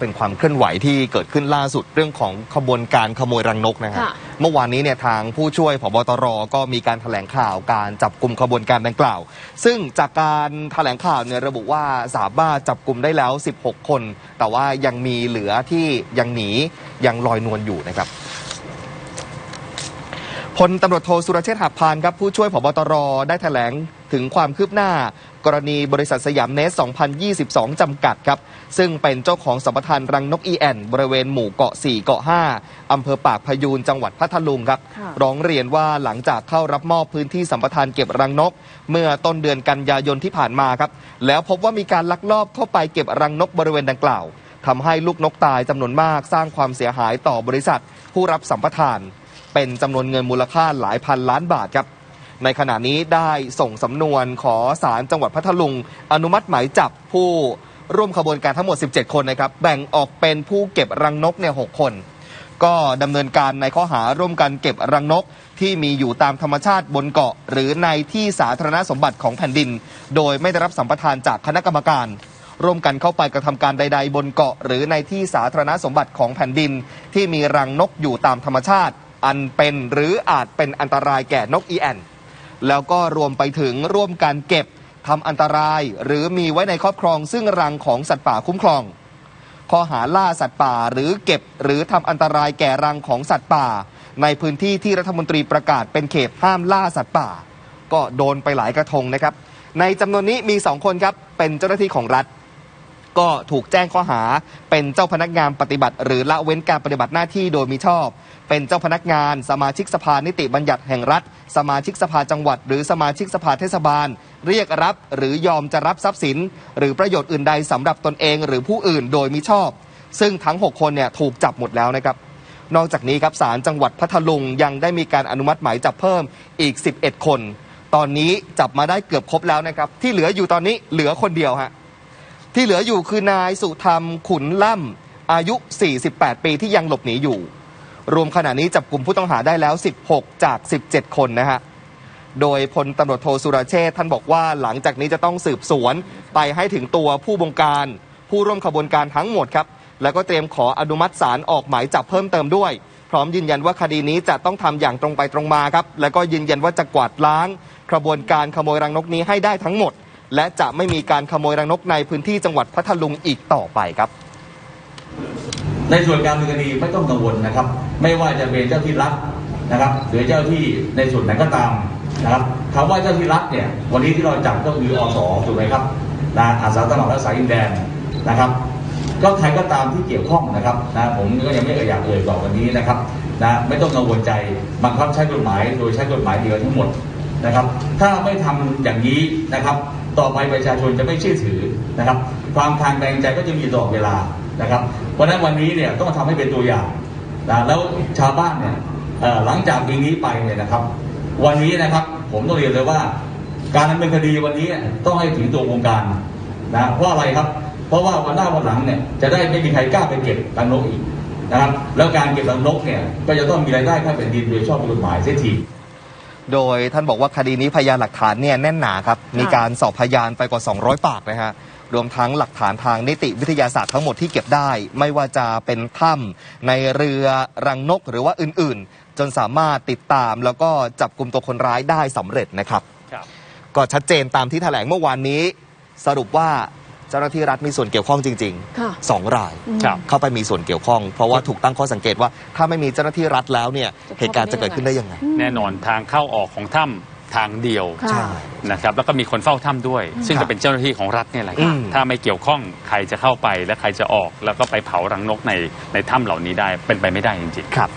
เป็นความเคลื่อนไหวที่เกิดขึ้นล่าสุดเรื่องของขบวนการขโมยรังนกนะฮะค่ะเมื่อวานนี้เนี่ยทางผู้ช่วยผบตรก็มีการแถลงข่าวการจับกลุ่มขบวนการดังกล่าว ซึ่งจากการแถลงข่าวเนี่ยระบุว่าสามารถจับกลุ่มได้แล้ว 16 คน แต่ว่ายังมีเหลือที่ยังหนียังลอยนวลอยู่นะครับพลตำรวจโทสุรเชษฐ์หักพานครับผู้ช่วยผบตรได้แถลง ถึงความคืบหน้า กรณีบริษัทสยามเนส 2022 จำกัดครับ ซึ่งเป็นเจ้าของสัมปทานรังนกอีแอนบริเวณหมู่เกาะ 4 เกาะ 5 อำเภอปากพยูนจังหวัดพัทลุงครับค่ะร้องเรียนว่าหลังจากเข้ารับมอบพื้นที่สัมปทานเก็บรังนก เมื่อต้นเดือนกันยายนที่ผ่านมาครับ แล้วพบว่ามีการลักลอบเข้าไปเก็บรังนกบริเวณดังกล่าวทำให้ลูกนกตายจำนวนมากสร้างความเสียหายต่อบริษัท ผู้รับสัมปทาน เป็นจำนวนเงินมูลค่าหลายพันล้านบาทครับ ในขณะนี้ได้ส่งสำนวนขอศาลจังหวัดพัทลุง อนุมัติหมายจับผู้ร่วมขบวนการทั้งหมด 17 คนนะครับ แบ่งออกเป็นผู้เก็บรังนกเนี่ย6คน ก็ดำเนินการในข้อหาร่วมกันเก็บรังนกที่มีอยู่ตามธรรมชาติบนเกาะ หรือในที่สาธารณสมบัติของแผ่นดิน โดยไม่ได้รับสัมปทานจากคณะกรรมการ ร่วมกันเข้าไปกระทำการใด ๆ บนเกาะ หรือในที่สาธารณสมบัติของแผ่นดิน ที่มีรังนกอยู่ตามธรรมชาติ อันเป็นหรืออาจเป็นอันตรายแก่นกอีแอน แล้วก็รวมไปถึงร่วมการเก็บทำอันตราย หรือมีไว้ในครอบครอง ซึ่งรังของสัตว์ป่าคุ้มครอง ข้อหาล่าสัตว์ป่าหรือเก็บ หรือทำอันตรายแก่รังของสัตว์ป่า ในพื้นที่ที่รัฐมนตรีประกาศเป็นเขตห้ามล่าสัตว์ป่า ก็โดนไปหลายกระทงนะครับ ในจำนวนนี้มี 2 คนครับเป็นเจ้าหน้าที่ของรัฐ ก็ถูกแจ้งข้อหา เป็นเจ้าพนักงานปฏิบัติ หรือละเว้นการปฏิบัติหน้าที่โดยมิชอบ เป็นเจ้าพนักงาน สมาชิกสภานิติบัญญัติแห่งรัฐ สมาชิกสภาจังหวัด หรือสมาชิกสภาเทศบาล เรียกรับหรือยอมจะรับทรัพย์สิน หรือประโยชน์อื่นใดสำหรับตนเองหรือผู้อื่นโดยมิชอบ ซึ่งทั้ง 6 คนเนี่ยถูกจับหมดแล้วนะครับนอกจากนี้ครับศาลจังหวัดพัทลุงยังได้มีการอนุมัติหมายจับเพิ่มอีก 11 คน ตอนนี้จับมาได้เกือบครบแล้วนะครับ ที่เหลืออยู่ตอนนี้เหลือคนเดียวฮะ ที่เหลืออยู่คือนายสุธรรมขุนล่ำอายุ 48 ปีที่ยังหลบหนีอยู่ รวมขณะนี้จับกลุ่มผู้ต้องหาได้แล้ว 16 จาก 17 คนนะฮะโดยพลตำรวจโทสุรเชษท่านบอกว่าหลังจากนี้จะต้องสืบสวน ไปให้ถึงตัวผู้บงการ ผู้ร่วมขบวนการทั้งหมดครับ แล้วก็เตรียมขออนุมัติศาลออกหมายจับเพิ่มเติมด้วย พร้อมยืนยันว่าคดีนี้จะต้องทำอย่างตรงไปตรงมาครับ แล้วก็ยืนยันว่าจะกวาดล้าง กระบวนการขโมยรังนกนี้ให้ได้ทั้งหมด และจะไม่มีการขโมยรังนกในพื้นที่จังหวัดพัทลุงอีกต่อไปครับ ในส่วนการดำเนินคดีไม่ต้องกังวลนะครับ ไม่ว่าจะเป็นเจ้าที่รัฐนะครับหรือเจ้าที่ในส่วนไหนก็ตามนะครับคำว่าเจ้าที่รัฐเนี่ยวันนี้ที่เราจับก็คืออสถูกไหมครับนะอาสาสมัครรักษาดินแดนนะครับ ก็ใครก็ตามที่เกี่ยวข้องนะครับนะผมก็ยังไม่อยากเอ่ยต่อวันนี้นะครับนะไม่ต้องกังวลใจบังคับใช้กฎหมาย โดยใช้กฎหมายเดียวทั้งหมดนะครับ ถ้าไม่ทำอย่างนี้นะครับ ต่อไปประชาชนจะไม่เชื่อถือนะครับ ความทางแดงใจก็จะมีตลอดเวลานะครับ เพราะฉะนั้นวันนี้เนี่ยต้องทำให้เป็นตัวอย่างนะแล้วชาวบ้านเนี่ยหลังจากปีนี้ไปเนี่ยนะครับ วันนี้นะครับผมต้องเรียนเลยว่า การดำเนินคดีวันนี้ต้องให้ถึงตัววงการนะเพราะอะไรครับ เพราะว่าวันหน้าวันหลังเนี่ยจะได้ไม่มีใครกล้าไปเก็บรังนกอีกนะครับ แล้วการเก็บรังนกเนี่ยก็จะต้องมีรายได้เข้าแผ่นดินโดยชอบกฎหมายเสียที โดยท่านบอกว่าคดีนี้พยานหลักฐานเนี่ยแน่นหนาครับ มีการสอบพยานไปกว่า 200 ปากนะฮะ รวมทั้งหลักฐานทางนิติวิทยาศาสตร์ทั้งหมดที่เก็บได้ ไม่ว่าจะเป็นถ้ำในเรือรังนกหรือว่าอื่นๆ จนสามารถติดตามแล้วก็จับกลุ่มตัวคนร้ายได้สำเร็จนะครับครับก็ชัดเจนตามที่แถลงเมื่อวานนี้ สรุปว่า เจ้าหน้าที่รัฐมีส่วนเกี่ยวข้องจริงค่ะๆสองรายอืมครับ เข้าไปมีส่วนเกี่ยวข้อง เพราะว่าถูกตั้งข้อสังเกตว่า ถ้าไม่มีเจ้าหน้าที่รัฐแล้วเนี่ยจะเข้าไป เหตุการณ์จะเกิดขึ้นได้ยังไง แน่นอนทางเข้าออกของถ้ำทางเดียวค่ะ ใช่ นะครับแล้วก็มีคนเฝ้าถ้ำด้วย ซึ่งครับจะเป็นเจ้าหน้าที่ของรัฐเนี่ยแหละอืม ถ้าไม่เกี่ยวข้องใครจะเข้าไปและใครจะออก แล้วก็ไปเผารังนกในในถ้ำเหล่านี้ได้เป็นไปไม่ได้จริงๆ ครับ